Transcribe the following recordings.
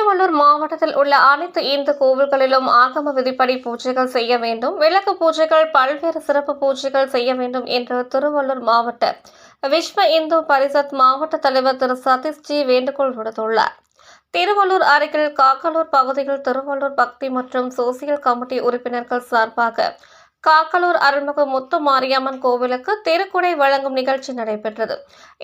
திருவள்ளூர் மாவட்டத்தில் உள்ள அனைத்து இந்து கோவில்களிலும் ஆகம விதிப்படி பூஜைகள் செய்ய வேண்டும். விளக்கு பூஜைகள் பல்வேறு சிறப்பு பூஜைகள் செய்ய வேண்டும் என்று திருவள்ளூர் மாவட்ட விஸ்வ இந்து பரிஷத் மாவட்ட தலைவர் திரு சதீஷ் ஜி வேண்டுகோள் விடுத்துள்ளார். திருவள்ளூர் அருகில் காக்கலூர் பகுதியில் திருவள்ளூர் பக்தி மற்றும் சோசியல் கமிட்டி உறுப்பினர்கள் சார்பாக காக்கலூர் அருள்மிகு முத்து மாரியம்மன் கோவிலுக்கு திருக்குடை வழங்கும் நிகழ்ச்சி நடைபெற்றது.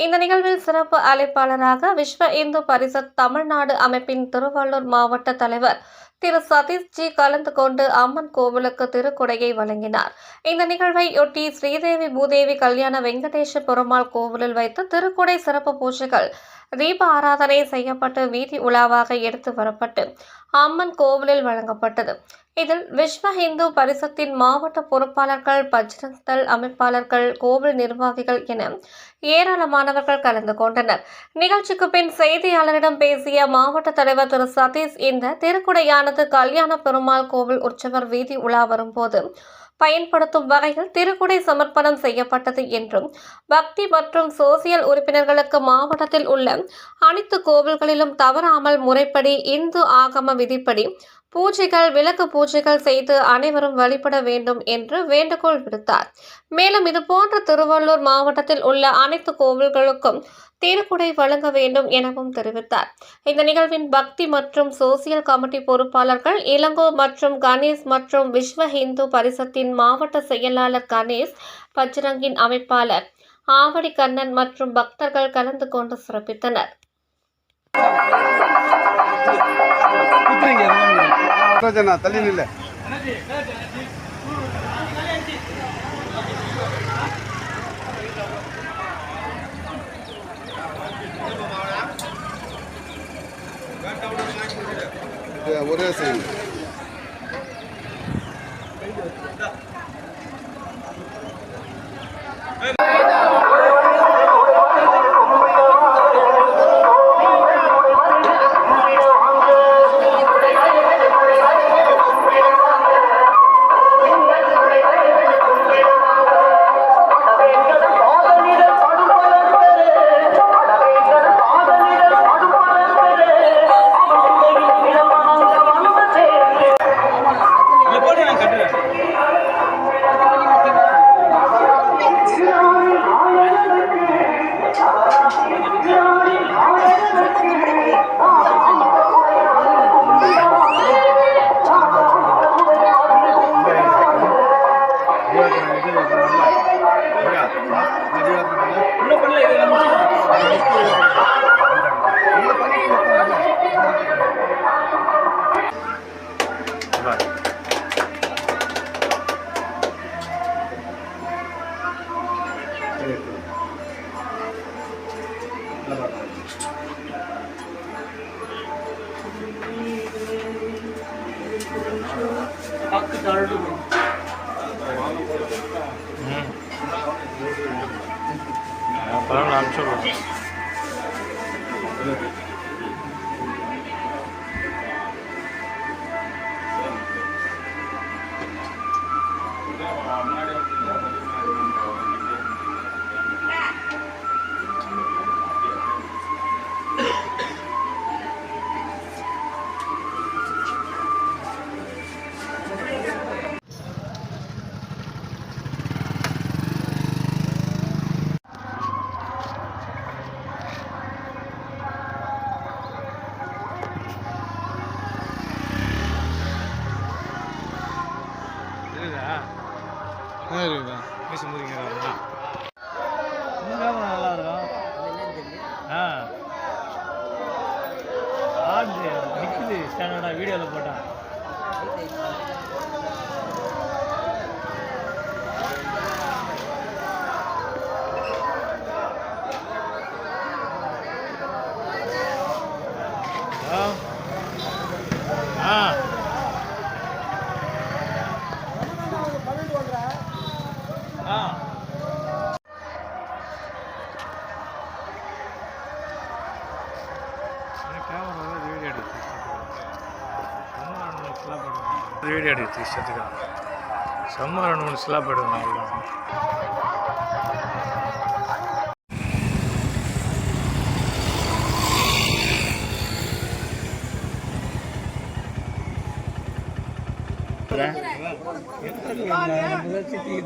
இந்த நிகழ்வில் சிறப்பு அழைப்பாளராக விஸ்வ இந்து பரிசத் தமிழ்நாடு அமைப்பின் திருவள்ளூர் மாவட்ட தலைவர் திரு சதீஷ்ஜி கலந்து கொண்டு அம்மன் கோவிலுக்கு திருக்குடையை வழங்கினார். இந்த நிகழ்வையொட்டி ஸ்ரீதேவி பூதேவி கல்யாண வெங்கடேஷ பெருமாள் கோவிலில் வைத்து திருக்குடை சிறப்பு பூஜைகள் தீப ஆராதனை செய்யப்பட்டு வீதி உலாவாக எடுத்து வரப்பட்டு அம்மன் கோவிலில் வழங்கப்பட்டது. இதில் விஸ்வ இந்து பரிசத்தின் மாவட்ட பொறுப்பாளர்கள் பஜ்ரங்தள் அமைப்பாளர்கள் கோவில் நிர்வாகிகள் என ஏராளமானவர்கள் கலந்து கொண்டனர். நிகழ்ச்சிக்கு பின் செய்தியாளரிடம் பேசிய மாவட்ட தலைவர் திரு சதீஷ் இந்த திருக்குடையானது கல்யாண பெருமாள் கோவில் உற்சவர் வீதி உலா வரும்போது பயன்படுத்தும் வகையில் திருக்குடை சமர்ப்பணம் செய்யப்பட்டது என்றும் பக்தி மற்றும் சோசியல் உறுப்பினர்களுக்கு மாவட்டத்தில் உள்ள அனைத்து கோவில்களிலும் தவறாமல் முறைப்படி இந்து ஆகம விதிப்படி பூஜைகள் விளக்கு பூஜைகள் செய்து அனைவரும் வழிபட வேண்டும் என்று வேண்டுகோள் விடுத்தார். மேலும் இதுபோன்ற திருவள்ளூர் மாவட்டத்தில் உள்ள அனைத்து கோவில்களுக்கும் திருக்குடை வழங்க வேண்டும் எனவும் தெரிவித்தார். இந்த நிகழ்வின் பக்தி மற்றும் சோசியல் கமிட்டி பொறுப்பாளர்கள் இளங்கோ மற்றும் கணேஷ் மற்றும் விஸ்வ இந்து பரிசத்தின் மாவட்ட செயலாளர் கணேஷ் பஜ்ரங்கின் அமைப்பாளர் ஆவடி கண்ணன் மற்றும் பக்தர்கள் கலந்து கொண்டு சிறப்பித்தனர். ரோஜனா தள்ளி நில்ல ஒரே செய்யுங்க పక్క దారుడు పరం నాచు மாதிரி இருக்கும் மீசு முறிங்கிறாருங்களா இன்னும் கேமரா நல்லா இருக்கும் ஆ ஆடு நிற்குது ஸ்டாண்டர்டாக வீடியோவில் போட்டான் ஒரு வீடியோ எடுத்து இஷ்டத்துக்காக செம்ம ரெண்டு மூணு சிலா போய்டுவோம் நான்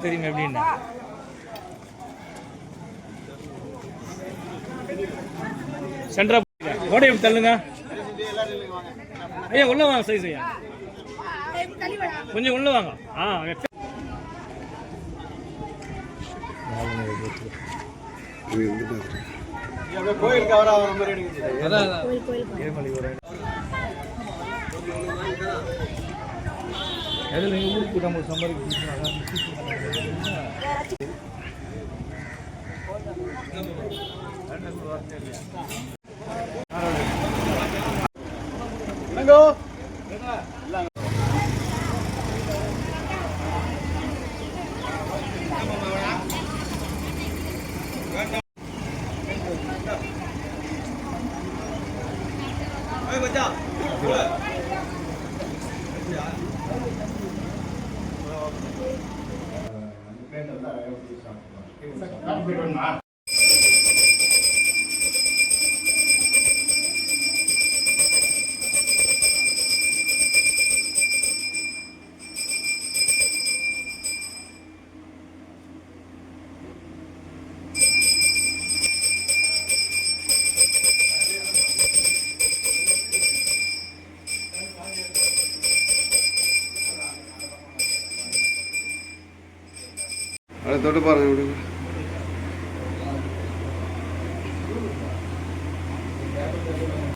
தெரியும் எப்படின்னு சென்ட்ரா ஓடையை தள்ளுங்க. ஐயா உள்ள வாங்க சரி ஐயா. கொஞ்சம் உள்ள வாங்க. ஆ கோயிலுக்கு அவரா வர மாதிரி நீங்கள் ஊருக்கு நம்ம சம்பாதிக்க அதை അടുത്തോട്ട് പറഞ്ഞു